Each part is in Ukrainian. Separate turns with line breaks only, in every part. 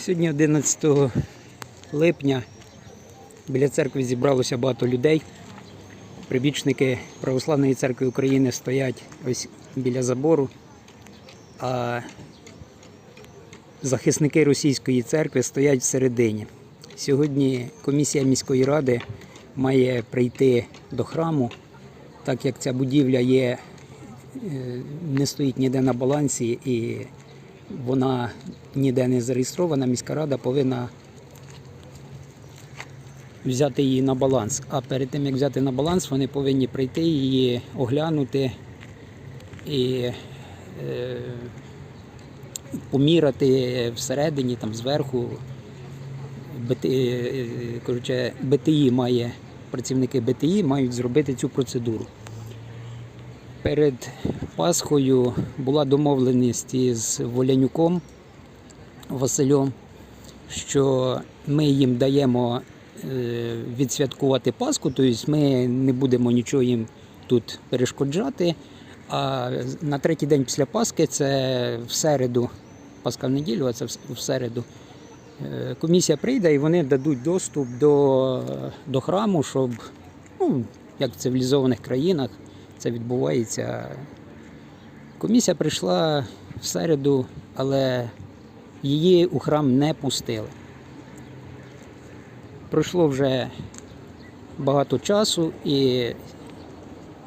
Сьогодні 11 липня біля церкви зібралося багато людей. Прибічники Православної церкви України стоять ось біля забору, а захисники російської церкви стоять всередині. Сьогодні комісія міської ради має прийти до храму, так як ця будівля є, е, не стоїть ніде на балансі і вона ніде не зареєстрована, міська рада повинна взяти її на баланс. А перед тим як взяти на баланс, вони повинні прийти її оглянути і е, поміряти всередині, там зверху. БТ, е, коротше, БТІ має, працівники БТІ мають зробити цю процедуру. Перед Пасхою була домовленість із Волянюком Василем, що ми їм даємо е, відсвяткувати Пасху, тобто ми не будемо нічого їм тут перешкоджати. А на третій день після Пасхи, це в середу, Пасха в неділю, а це в- в середу. е, Комісія прийде і вони дадуть доступ до, до храму, щоб, ну, як в цивілізованих країнах, це відбувається. Комісія прийшла в середу, але її у храм не пустили. Пройшло вже багато часу, і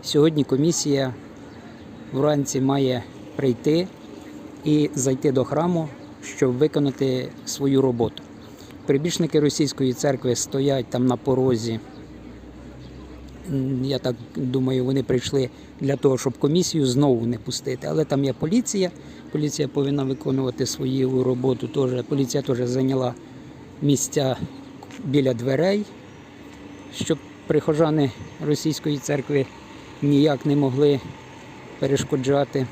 сьогодні комісія вранці має прийти і зайти до храму, щоб виконати свою роботу. Прибічники російської церкви стоять там на порозі. Я так думаю, вони прийшли для того, щоб комісію знову не пустити. Але там є поліція. Поліція повинна виконувати свою роботу. Теж. Поліція теж зайняла місця біля дверей, щоб прихожани російської церкви ніяк не могли перешкоджати.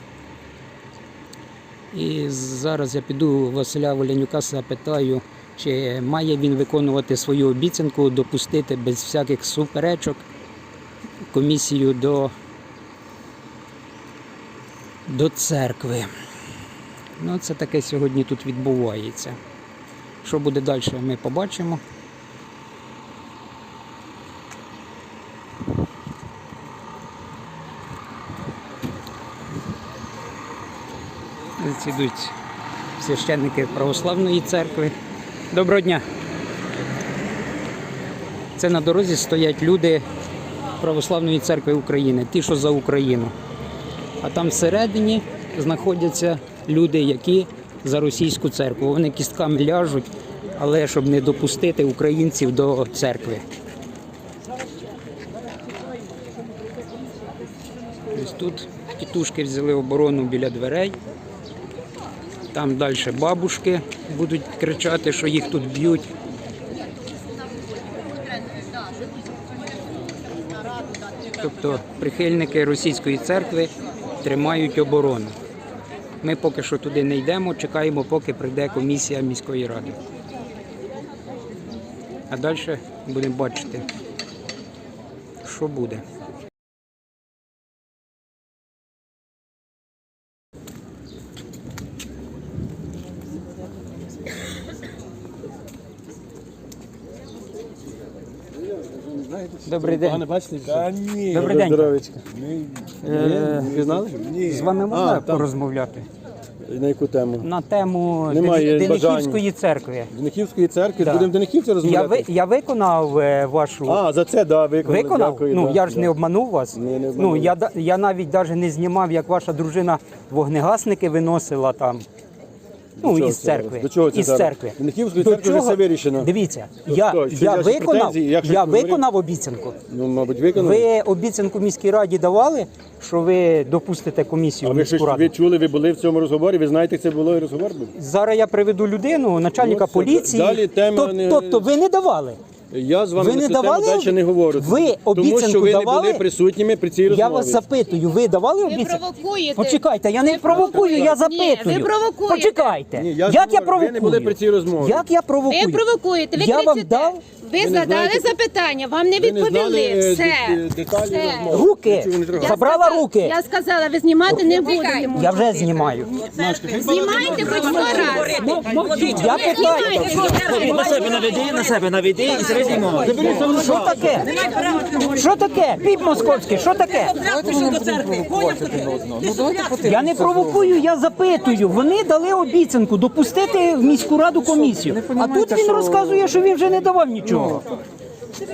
І зараз я піду Василя Волянюка запитаю, чи має він виконувати свою обіцянку, допустити без всяких суперечок комісію до, до церкви. Ну, це таке сьогодні тут відбувається. Що буде далі, ми побачимо. Ось Ідуть священники православної церкви. Доброго дня! Це на дорозі стоять люди Православної церкви України, ті, що за Україну. А там всередині знаходяться люди, які за російську церкву. Вони кістками ляжуть, але щоб не допустити українців до церкви. Ось тут тітушки взяли оборону біля дверей. Там далі бабушки будуть кричати, що їх тут б'ють. Тобто прихильники російської церкви тримають оборону. Ми поки що туди не йдемо, чекаємо, поки прийде комісія міської ради. А далі будемо бачити, що буде. Добрий день.
Бачите? Та ні.
Добрий день.
Здоровечка.
Е,
Ви знали? Ні.
З вами можна
А, там.
порозмовляти?
На яку тему?
На тему
Немає
Дени- Денихівської церкви.
Денихівської церкви?
Да.
Будемо Денихівці
Я, ви,
розмовляти?
я виконав е, вашу.
А, за це, да, виконали.
Виконав?
Дякую,
ну
да,
я ж
да.
не обманув вас.
Ні, не
ну я да- я навіть навіть не знімав, як ваша дружина вогнегасники виносила там. Ну, із церкви.
До чого це
із
зараз?
церкви.
Денихівської
До
церкви вже все вирішено.
Дивіться, я?
Чи
я виконав,
претензії?
Я виконав обіцянку.
Ну, мабуть, виконали.
Ви обіцянку міській раді давали, що ви допустите комісію
А
в
ви
міську раду.
ви чули, ви були в цьому розговорі, ви знаєте, як це було і розговор був?
Зараз я приведу людину, начальника
Ну, все,
поліції.
далі тема
Тоб-
не-
Тобто ви не давали.
Я з вами
Ви
на
не
тему
давали?
далі не говорю.
Ви
Тому
обіцянку
що ви
давали?
не були присутніми при цій розмові.
Я вас запитую, ви давали
Ви
обіцянку?
провокуєте.
Почекайте, я не провокую, я запитую.
Ні, ви провокуєте.
Почекайте.
Ні, я ж
Як я
говорю,
провокую?
ви не були при цій розмові.
Як я провокую?
Ви провокуєте, ви
я
кричите.
вам дав
Ви
не
задали
знаєте-
запитання, вам не
Ви не
відповіли.
знали, е,
Все.
де- деталі
Все.
розмови.
руки.
Нічого не треба.
Я
Забрала
сказала-
руки.
Я сказала, ви знімати не будете.
Я вже знімаю.
Знімайте хоч сто разів.
Я питаю.
На себе наведи, на себе наведи і себе.
Що таке? Що таке? Піп московський, що таке? Я не провокую, я запитую. Вони дали обіцянку допустити в міську раду комісію. А тут він розказує, що він вже не давав нічого.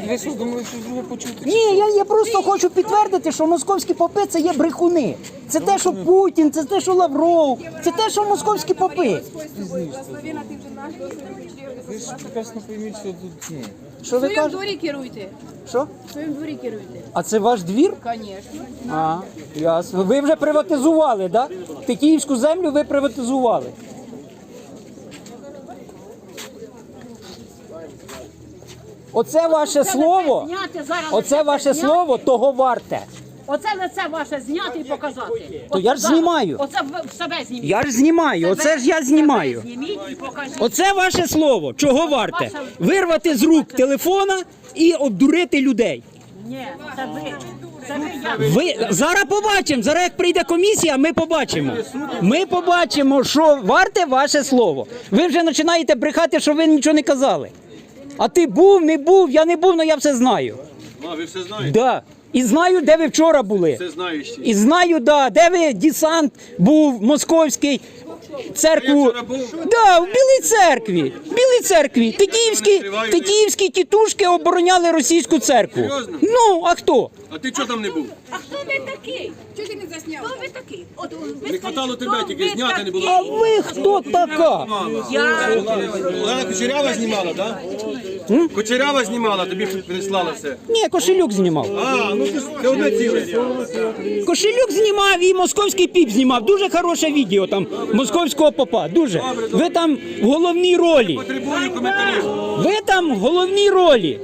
Ви що думали, що друге почути?
Ні, я, я просто хочу підтвердити, що московські попи це є брехуни. Це те, що Путін, це те, що Лавров, це те, що московські попи.
Ви ж прекрасно пойміть, що тут ну,
Що ви
своєму
кажете?
дворі керуйте.
Що?
В своєму дворі керуйте.
А це ваш двір?
Звісно.
А, ясно. Ви вже приватизували, так? Да? Тетіївську землю ви приватизували. Оце ваше слово,
Зняти зараз
оце ваше слово того варте.
Оце лице ваше зняти і показати.
То я ж знімаю.
Оце в себе зніміть.
Я ж знімаю, оце ж я знімаю.
Зніміть і покажіть.
Оце ваше слово. Чого варте? Вирвати з рук телефона і обдурити людей.
Ні, це ви. Це ви я.
Ви зараз побачимо. Зараз як прийде комісія, ми побачимо. Ми побачимо, що варте ваше слово. Ви вже починаєте брехати, що ви нічого не казали. А ти був, не був, я не був, але я все знаю.
А, ви все знаєте?
Да. І знаю, де ви вчора були.
Це знаю ще.
І знаю, да, де ви десант був московський. Церкву.
Я вчора був.
Да, в Білій церкві. В Білій церкві. Тетіївські, тетіївські тітушки обороняли російську церкву.
Серйозно?
Ну, а хто?
А ти чого там не був?
А хто ви такий?
Чого ти не засняв?
Хто ви такий? От ви
Не хватало
скажіть,
тебе,
хто
тільки
ви
зняти не було.
А ви хто така?
Олена Кучерява знімала, так? Кучерява знімала, тобі прислала все.
Ні, кошелюк знімав.
А, ну це, це одне ціле.
Кошелюк знімав і московський піп знімав. Дуже хороше відео там московського попа. Дуже. Ви там в головній ролі.
Потребую коментарів.
Ви там в головній ролі.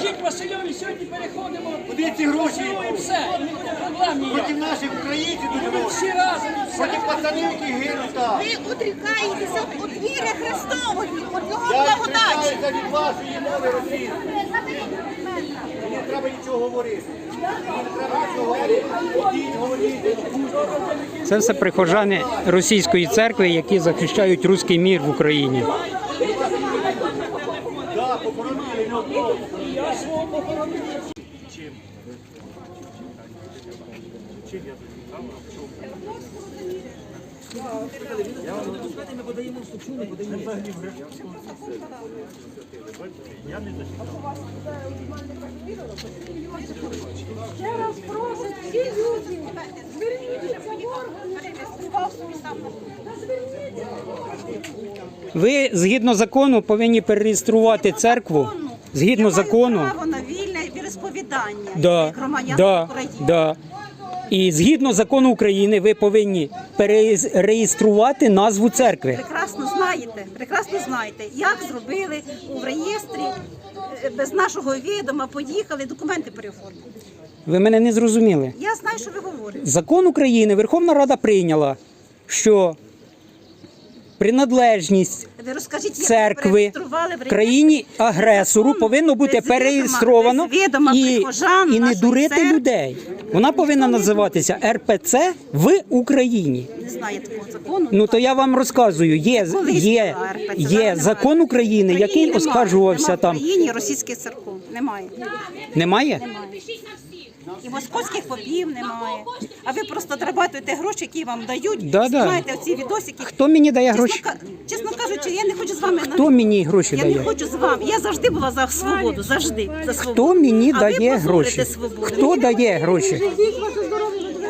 Скажіть Васильові, сьогодні переходимо.
Куди ці гроші?
і все, і не буде проблем ніяких.
Наших українців тут
Ми всі разом і все.
проти пацанів, які гинуть там.
Ви отрікаєтеся від віри Христової, від його
Я
благодаті.
відрікаюся від вашої мови російської. Мені не треба нічого говорити. Мені не треба нічого говорити. Ідіть, говоріть.
Це все прихожани російської церкви, які захищають руський мір в Україні.
Да, похоронили не одного.
Ще раз просять всі люди. В зверніться в органи.
Ви згідно закону повинні перереєструвати церкву. Згідно закону.
право на вільне віросповідання
Да,
як громадян
да,
України.
да. І згідно закону України ви повинні перереєструвати назву церкви.
Прекрасно знаєте, прекрасно знаєте, як зробили у реєстрі е, без нашого відома, поїхали, документи переоформили.
Ви мене не зрозуміли.
Я знаю, що ви говорите.
Закон України Верховна Рада прийняла, що приналежність
Ви розкажіть, як
церкви
в
в країні агресору повинно бути
без відома-
перереєстровано
без відома
і,
прихожан
і не
нашої
дурити
церкви.
людей. Вона повинна називатися РПЦ в Україні.
Не знає такого закону.
Ну то я вам розказую. Є
Колись
є,
була РПЦ,
є закон. України,
В
який
немає.
оскаржувався
Нема
там.
В Україні російських церков немає.
Немає?
І московських попів немає. А ви просто драбатуєте гроші, які вам дають.
Да-да.
Знімаєте оці відосики.
Хто мені дає
Чесно,
гроші?
ка- чесно кажучи, я не хочу з вами
Хто мені гроші
Я не
дає?
хочу з вами. Я завжди була за свободу, завжди за свободу.
Хто мені
а
дає гроші?
свободу.
Хто дає гроші?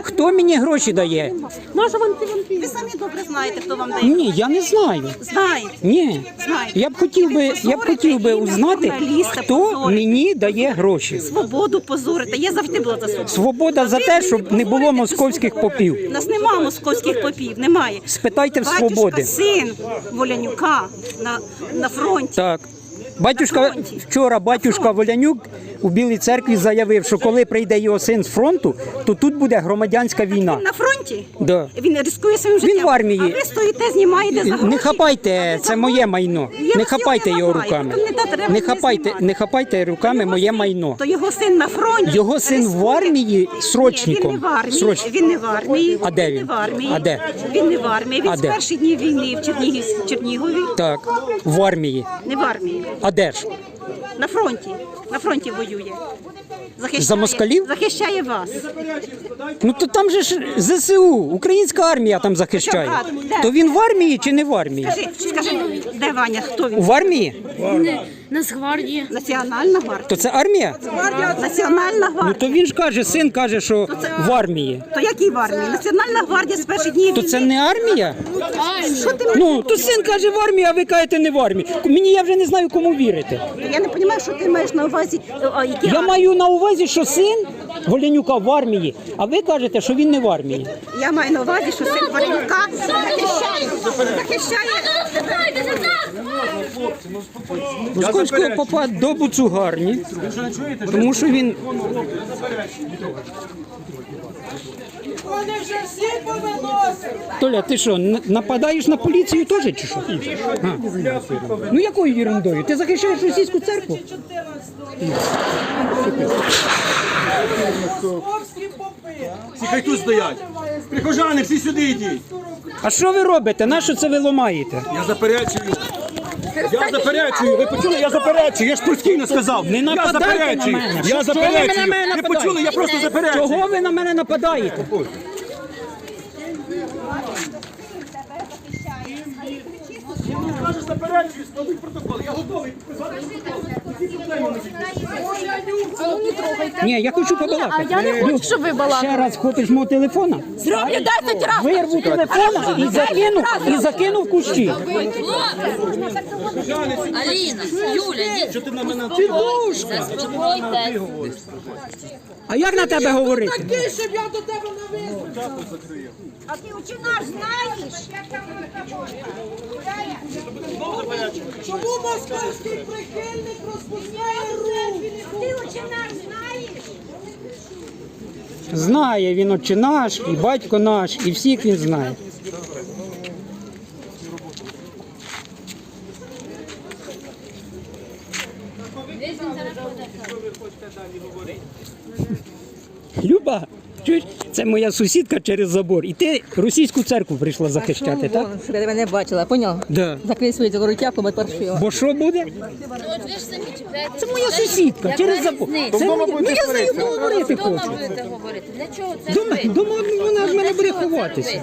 Хто мені гроші дає?
Може, вам ви самі добре знаєте, хто вам дає.
Ні, я не знаю.
Знаєте.
Ні.
Знаєте.
Я б хотів би, я б хотів би узнати, хто мені дає гроші.
Свободу позорите. Я завжди була за свободу.
Свобода за те, щоб не було московських попів.
У нас немає московських попів, немає.
Спитайте в
Батюшка,
свободи.
син Волянюка на, на фронті.
Так. Батюшка вчора батюшка Волянюк у Білій церкві заявив, що коли прийде його син з фронту, то тут буде громадянська війна.
На фронті?
Да.
Він ризикує своїм життям.
в армії.
А ви стоїте, знімаєте за гроші.
Не хапайте, це моє майно.
Я
Не хапайте
його
руками.
Не
хапайте, не хапайте руками моє майно.
То його син на фронті.
Його син в армії срочником.
Він не в армії.
Сроч-
Він не в армії.
А де він?
не в армії.
А де?
Він не в армії. Він з перших днів війни в Чернігові.
Так, в армії.
Не в армії.
А де ж?
На фронті. На фронті воює. Захищає,
За москалів?
Захищає вас.
Ну то там же ж ЗСУ, українська армія там захищає.
Що, брат, де?
То він в армії чи не в армії?
Скажи, скажи, де Ваня, хто він?
В армії?
Нацгвардія.
Національна гвардія.
То це армія?
Національна
Ну
гвардія.
то він ж каже, син каже, що в армії.
То якій в армії? Національна гвардія з перших днів
То
війни.
це не армія?
Що ти
Ну, то син каже в армії, а ви кажете не в армії. Мені я вже не знаю, кому вірити.
Я не розумію, що ти маєш на увазі. а, які
Я
армії?
маю на увазі, що син Голенюка в армії, а ви кажете, що він не в армії.
Я маю на увазі, що син Варенюка захищає. захищає.
Московського попа до Буцугарні, тому що він
Вони вже всі повиносили.
Толя, ти що, нападаєш на поліцію теж чи що? А. Ну якою ерундою? Ти захищаєш російську церкву?
Московські попи.
Всі хай тут стоять. Прихожани, всі сюди йдіть.
А що ви робите? На що це ви ламаєте?
Я заперечую. Я заперечую. Ви почули? Я заперечую. Я ж постійно сказав.
Не
я
нападайте
заперечую. Я
Що на
заперечую.
мене
Ви почули? Я просто заперечую.
Чого ви на мене нападаєте?
Кажеш, заперечую, складуть протокол. Я готовий підписати протокол.
Ні, я хочу побалакати.
А я не хочу, щоб ви балакали.
Ще раз хопиш мого телефона,
Зроблю 10 разів.
вирву телефона і закину, і закину в кущі.
Аліна, Юля.
Що ти на мене
Заспокойтесь.
А як на тебе говорити?
Такий, щоб я до тебе не визвав.
А ти очі наш знаєш?
Чому московський прихильник розпускає рух?
Ти очі знаєш?
Знає він отче наш, і батько наш, і всіх він знає. Це моя сусідка через забор. І ти російську церкву прийшла захищати, так?
Я мене бачила, поняв?
Да.
Закрий свої воротяку, ми паршиво.
Бо що буде? Це моя сусідка через забор. Це моя... Ну я з нею поговорити
Дома будете говорити. Для чого це
Дома,
робити?
дома вона в мене буде ховатися.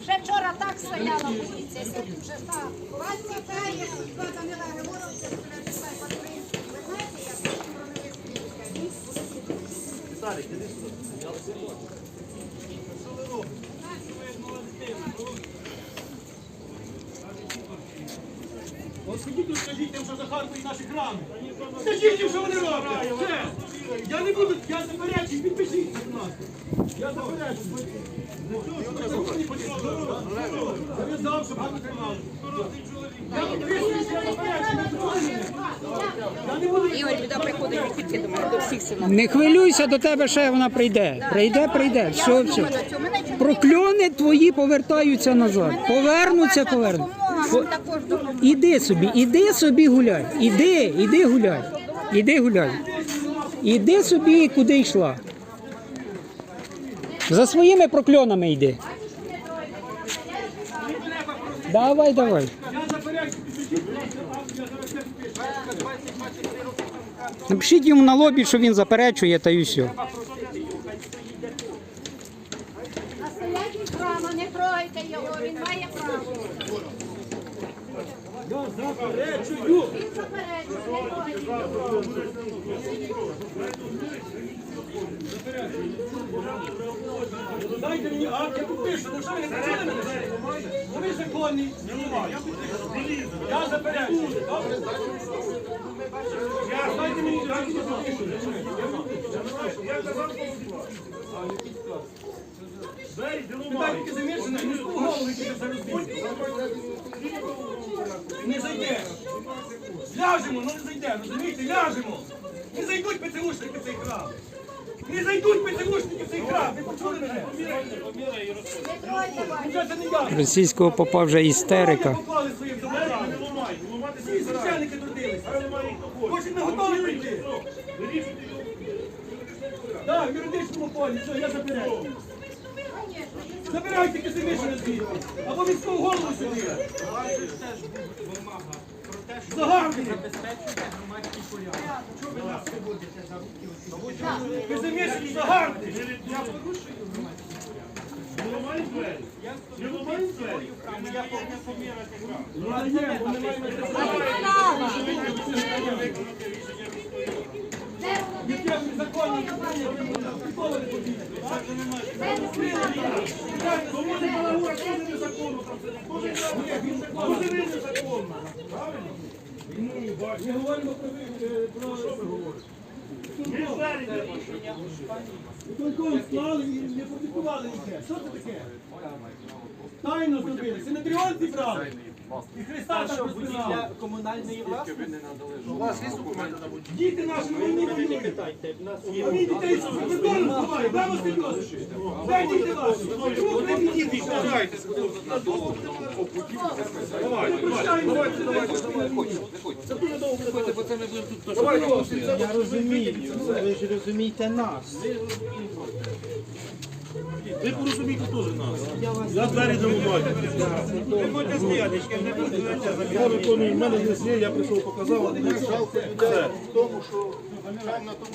Вже вчора так стояла поліція, сьогодні вже так. Вас цікає, хто Данила Григоровича, ви знаєте, як
От сходіть тут, скажіть їм, що захаркують наші храми. Скажіть їм, що вони роблять. Все. Я не буду, я заперечую, підпишіть, будь ласка. Я заперечую. Зав'язав, щоб гарно тримали. Я підписуюсь, я заперечую. Я не буду
Ігор біда приходить до мене, до всіх синів.
Не хвилюйся, до тебе ще вона прийде. Прийде, прийде. Все, все. Прокльони твої повертаються назад. Повернуться, повернуться. Іди собі, іди собі гуляй. Іди, іди гуляй. Іди гуляй. Іди собі, куди йшла. За своїми прокльонами йди. Давай, давай. Напишіть йому на лобі, що він заперечує, та й все.
Настоятель храма, не тройте його, він має.
Я заперечую. Дайте мені акт, я підпишу. Ну що ви не почули мене? Ви законні. Я заперечую. Добре? Я- Дайте мені акт, я підпишу. Питайте тільки замішане, не того голову, це. Не зайде. Ляжемо, ну не зайде, розумієте, ляжемо. Не зайдуть ПЦУшники в цей храм. Не зайдуть ПЦУшники в цей храм. Ви почули мене? Це не я.
Російського попа вже істерика.
Поклали своїм заборам. Всі священники трудилися. Кожен не готовий прийти. Так, в юридичному полі, все, я забираю. Забирайте Кисимишина звідти. Або військову голову сюди. Загарбник. Кисимишин загарбник. Ну, а є, бо немає Яке законні ніколи не. Правильно? Ми говоримо про е, склали і не публікували ніде. Що це таке? Тайно зробили. Синедріон зібрали. І Христа так розпинали.
комунальної власності.
Діти наші не вміють. А мій дітей за кордоном ховає. Прямо серйозно. Дай діти ваші. Чому ви не діти? Давайте, давайте, давайте.
Я розумію, ви ж розумієте нас.
Ви порозумійте теж нас. Я двері замовляю. Ви можете стояти, я виконую, в мене не є, я прийшов, показав. Жалко людей в тому, що там на тому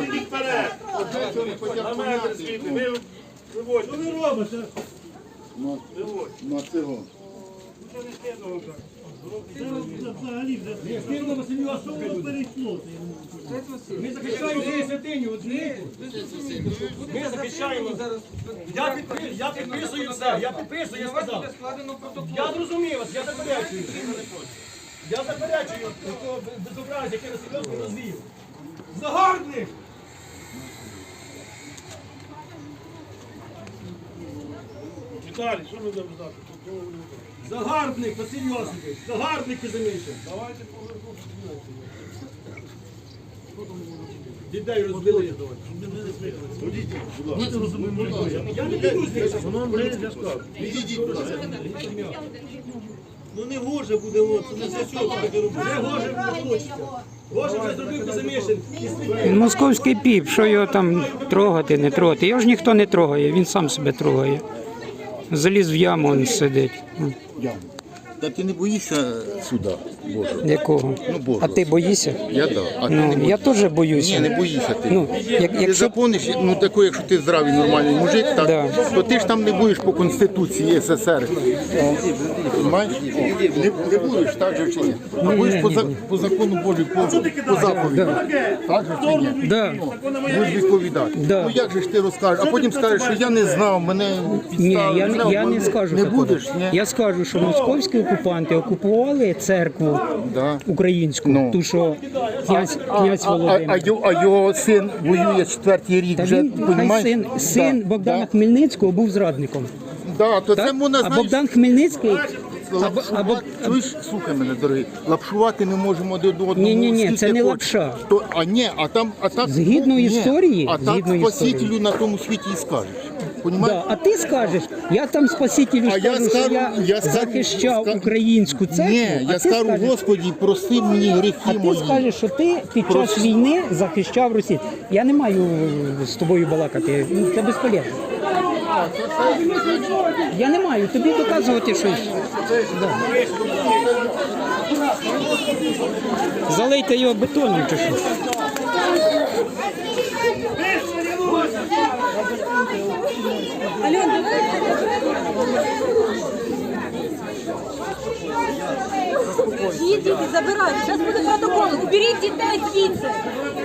світі вперед. Світи. Ви виводьте. Що ви робите?
На цього.
Ні, Василю Ми захищаємо свою святиню, от знаєте? Ми захищаємо. Я, підпи- я підписую все, я підписую, я сказав. Я зрозумів вас, я заперечую. Я заперечую такого безобразя, яке Васильовський розвів. Загарбник!
Віталій, що ми будемо знати?
Загарбник, Василь Йосипович, загарбник.
Давайте
Дітей розбили.
Будь ласка.
Я не піду звідси.
Ну не гоже буде, от, це не за цього таке робити.
Вже гоже не хочеться. Гоже вже зробив Кузьмишин.
Він московський піп, що його там трогати, не трогати. Його ж ніхто не трогає, він сам себе трогає. Заліз в яму, він сидить. Яму.
Та ти не боїшся суда Божого?
Якого?
Ну, Божого.
А ти боїшся?
Я да. А ти не
Ну,
боїшся?
я теж боюся.
Ні, не боїшся ти.
Ну, як,
Ти
якщо
закониш, ну такий, якщо ти здравий, нормальний мужик, так,
Да.
то ти ж там не будеш по Конституції СССР. Понимаєш? Не, не будеш, так же чи ні? А будеш по, за- по закону Божий, по, по заповіді. Так же чи ні?
Да.
Будеш відповідати.
Да.
Ну як же ж ти розкажеш? А потім скажеш, що я не знав, мене
Ні,
підставили.
я, не- я не скажу
Не
такого.
будеш, ні?
Я скажу, що московські окупанти окупували церкву
Да.
українську,
Ну.
ту, що князь,
А,
князь
а, а, а,
Володимир.
його, а його син воює четвертий рік
Та
вже,
він, хай
понімаєш?
син, син
Да,
Богдана
да.
Хмельницького був зрадником.
Да, то це
Так?
можна,
А
знаєш,
Богдан Хмельницький. Або,
лапшувати.
або,
Чуєш, слухай мене, дорогий, лапшувати ми можемо до одного.
Ні-ні-ні,
скільки
це не
хочеш.
лапша.
То, а ні, а там, а так,
Згідно
ні,
історії,
а так
згідно
спасителю на тому світі і скажеш.
Да, а ти скажеш, я там спасителю
А я
скажу,
скажу-
що я,
я скажу-
захищав
ска-
українську церкву.
Ні,
а
я
ти
скажу,
скажеш,
Господі, прости мені гріхи
а ти
мої.
скажеш, що ти під час війни захищав Росію. Я не маю з тобою балакати, ну, це безполезно. Я не маю тобі доказувати щось. Да. Залийте його бетоном чи що.
Їдіть, забирайте. Зараз буде протокол. Уберіть дітей звідси.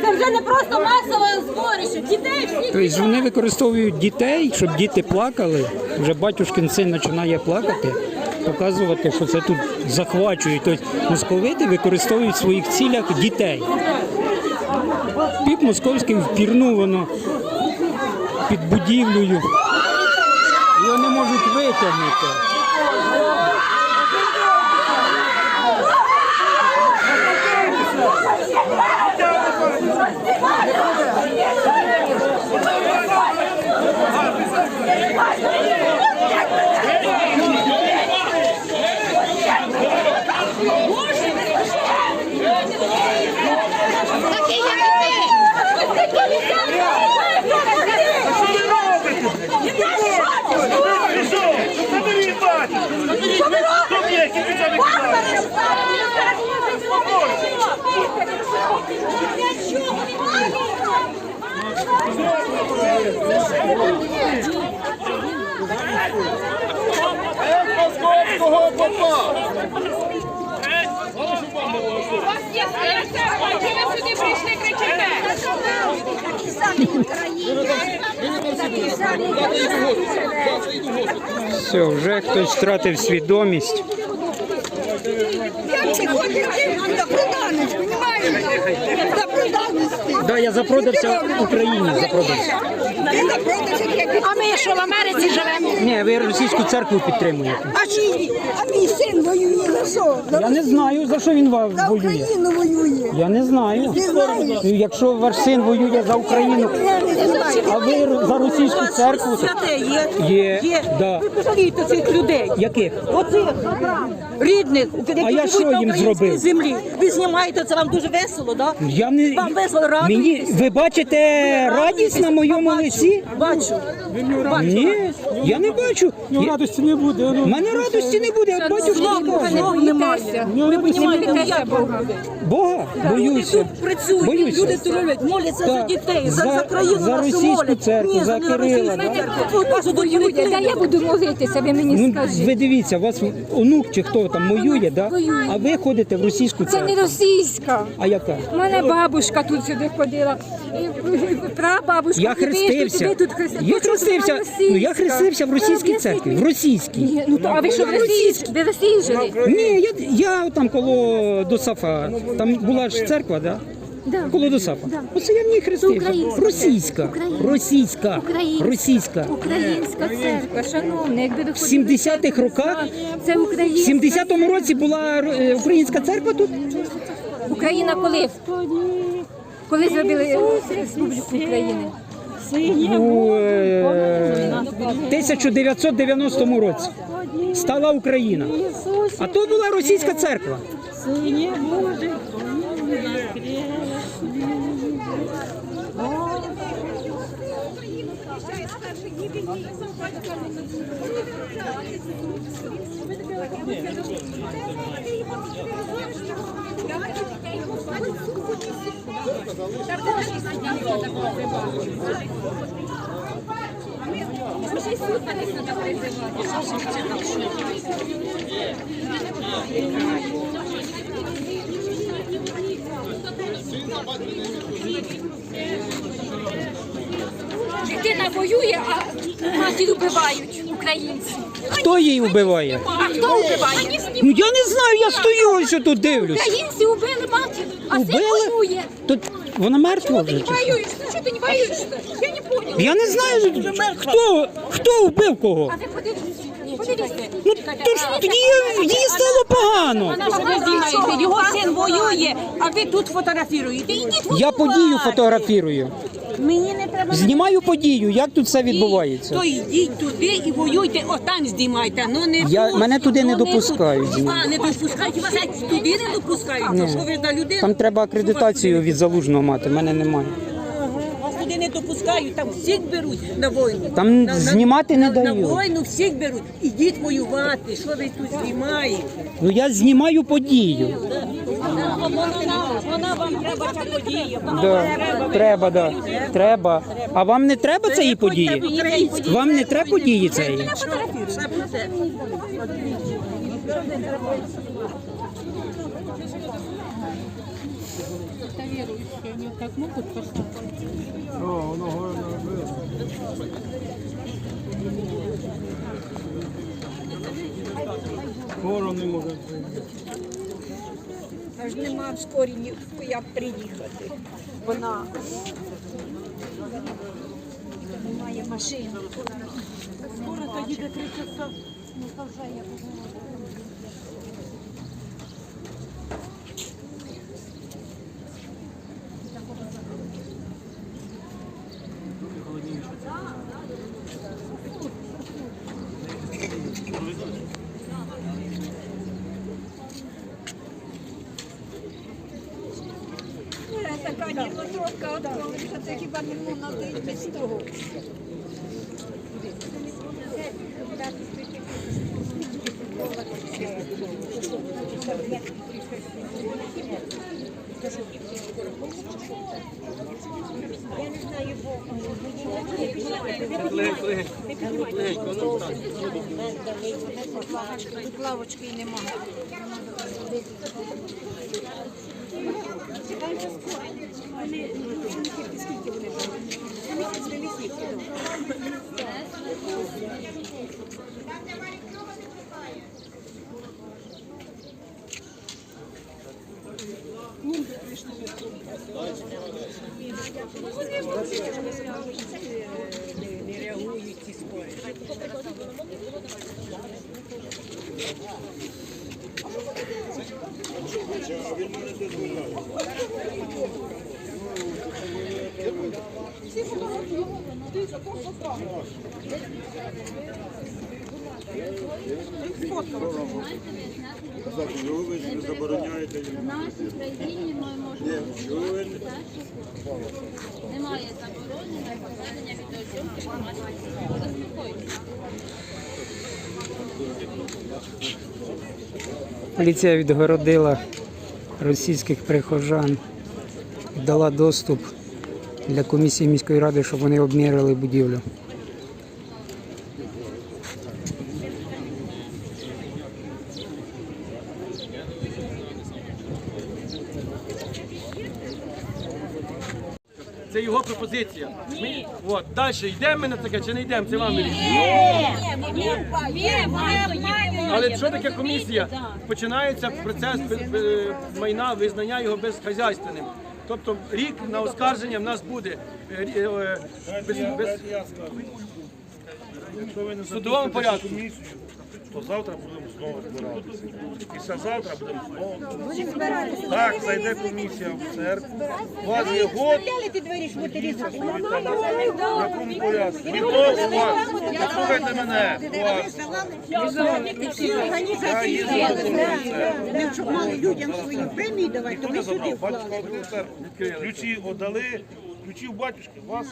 Це вже не просто масове зборище. Дітей всіх.
Тобто вони використовують дітей, щоб діти плакали. Вже батюшкин син починає плакати, показувати, що це тут захвачують. Тобто московити використовують в своїх цілях дітей. Піп московський впірнув воно під будівлею. Можуть витягнути.
Московського попа!
сюди прийшли, кричите?
Такі самі українці, такі самі
Все, вже хтось втратив свідомість.
За? За проданець.
Да, я запродався в Україні, запродався.
Ти
А ми що в Америці живемо?
Ні, ви російську церкву підтримуєте.
А чи а мій син воює за що? За,
Я не знаю, за що він ва-
за
воює.
Україну воює.
Я не знаю.
Не
Якщо ваш син воює за Україну,
Я не знаю.
а ви за російську церкву,
Святе є.
є.
Є.
Да.
Ви пожалійте цих людей.
Яких?
Оцих рідних, які
А я
живуть
що
на
їм
українській
зробив?
землі. Ви знімаєте, це вам дуже весело, так?
Я не
Вам весело
мені ви бачите радість на моєму лиці?
Бачу.
Ні, я не бачу. Я-
Радості не буде.
У мене радості не буде, от батюшка
знову немає. Ви розумієте, як Бог буде.
Бога
Люди
боюся.
тут працюють,
Боюся.
люди тут роблять, моляться за дітей, за,
За-
за країну
за
нашу
російську
молять.
церкву,
Ні,
за
не
Кирила,
російську
да.
церкву. Тут
Та я буду молитися, ви мені
Ну,
скажіть.
ви дивіться, у вас онук чи хто там воює, да?
Воює.
а ви ходите в російську
Це не
церкву.
російська.
А яка?
У мене бабушка тут сюди ходила. І Прабабушка.
Я
і ви
хрестився.
тут, ви тут хрестилися.
Я хрестився. Ну я
російська.
хрестився в російській церкві. В російській.
Ні, Ну, то, а ви що в Росії? Ви в Росії жили?
Ні, я, я там коло Досафа. Там була ж церква, да?
Да.
Коло Досафа.
Да.
Оце я в ній хрестився.
українська
Російська.
Українська.
Російська.
Українська.
Російська.
Українська церква, шановна, якби ви
В 70-х роках,
Це
в
українська.
70-му році була е, українська церква тут.
Україна коли? Коли зробили Республіку України?
у е, 1990 році стала Україна. А то була російська церква.
Дитина воює, а матір вбивають українці.
Хто її вбиває?
А хто вбиває?
Ну я не знаю, я стою ось тут дивлюсь.
Українці убили матір, а син
Убили?
воює.
Тут вона мертва
Ты
вже.
не
чи що?
воюешь? Что ты не воюешь-то? Я.
Я не знаю, хто, хто вбив кого. Ну то ж їй стало погано.
Вона ж ви знімаєте, його син воює, а ви тут фотографуєте. Ідіть
Я подію фотографірую.
Мені не треба.
Знімаю подію, як тут все відбувається.
То йдіть туди і воюйте, отам знімайте. Ну не
Я-
тут,
мене туди не
ну,
допускають
тут. А, не допускають, вас туди не допускають. Що ви за людину?
Там треба акредитацію від залужного мати, мене немає.
Не допускають, там всіх беруть на війну.
Там
на,
знімати не
на, на війну всіх беруть. Ідіть воювати. Що ви тут знімаєте?
Ну я знімаю подію.
Вона, вона вам треба ця подія. Вона
Да. Треба, да. Треба. А вам не треба цієї події? Вам не треба події цієї?
Скоро не може.
Аж нема в скорі як приїхати. Вона немає машини. Скоро та їде три часа. Ну, вже я така ділотровка відколи, це хіба не можна дати без того. Я не знаю, Тут лавочки і немає. Не реагують ці скорі.
Ви забороняєте
В нашій країні ми можемо знімати все, що хочемо. Немає заборони на проведення відеозйомки громадських. Заспокойтесь.
Поліція відгородила російських прихожан, дала доступ для комісії міської ради, щоб вони обміряли будівлю.
Це його пропозиція. Ми, от, далі йдемо ми на таке чи не йдемо, це вам вирішує. Але що таке комісія? Починається процес е, майна, визнання його безхазяйственним. Тобто рік на оскарження в нас буде е, е, без, без,
не
в судовому порядку.
то завтра будемо знову збиратися. Після завтра будемо знову. Так, зайде комісія в церкву. У вас є год. В якому порядку? Віток у вас. Послухайте мене. У вас. Я.
Щоб мали людям свої премії давати,
Хто не забрав? Батюшка другу церкву. Ключі отдали. Ключі у батюшки. У вас?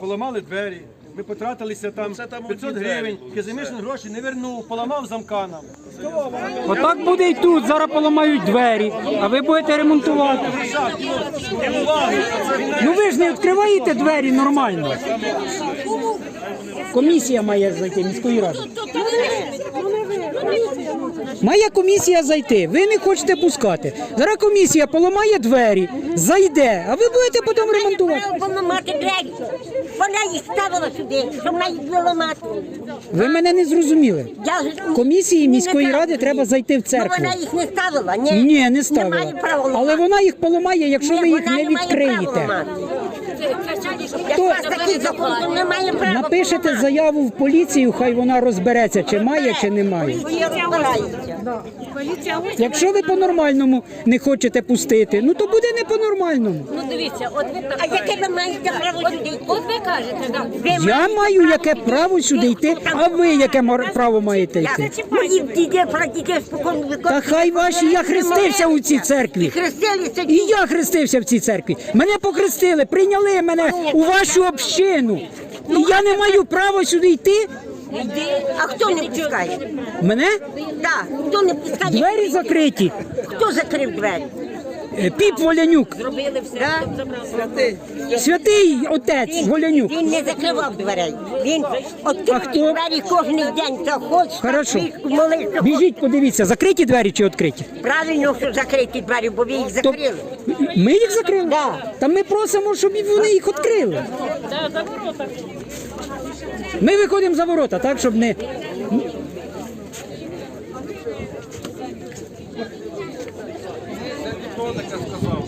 Поламали двері. Ми потратилися там
це
500 гривень,
двері.
Казимишин гроші не вернув, поламав замка нам.
Отак буде і тут. Зараз поламають двері, а ви будете ремонтувати. Ну ви ж не відкриваєте двері нормально. Комісія має зайти міської ради. Має комісія зайти. Ви не хочете пускати. Зараз комісія поламає двері, зайде, а ви будете потім ремонтувати.
Вона їх ставила сюди, щоб вона їх ламати.
Ви мене не зрозуміли.
Я
Комісії
Ні, не
міської ради треба зайти в
Ну,
церкву.
вона їх не ставила, ні.
Ні, не
Немає
ставила.
права ламати.
Але вона їх поламає, якщо
Ні,
ви їх
вона
не
має права
відкриєте.
ламати. Як у вас такий закон, то немає права.
Напишете заяву в поліцію, хай вона розбереться, чи має, чи не має.
Поліція розбирається.
Якщо ви по-нормальному не хочете пустити, ну то буде не по-нормальному.
Ну дивіться, от ви а яке ви маєте право сюди? йти? От ви кажете, да. Ви
Я маю яке право сюди йти, а ви яке мар- право маєте йти?
Мої діди, прадіди спокійно
Та хай ваші, я хрестився у цій церкві.
Хрестилися
І я хрестився в цій церкві. Мене покрестили, прийняли мене у вашу общину. І я не маю права сюди йти.
А хто не пускає?
Мене
Так, хто не пускає?
двері закриті.
Хто закрив двері?
Е, Піп Волянюк,
Зробили все.
святий отець Волянюк.
Він не закривав дверей. Він відкривав
хто?
двері кожен день. Заходь,
Хорошо.
молився.
Біжіть, подивіться, закриті двері чи відкриті?
Правильно, що закриті двері, бо ви їх закрили.
Ми їх закрили?
Да.
Та ми просимо, щоб і вони їх відкрили. Ми виходимо за ворота, так, щоб не.
Хто таке сказав?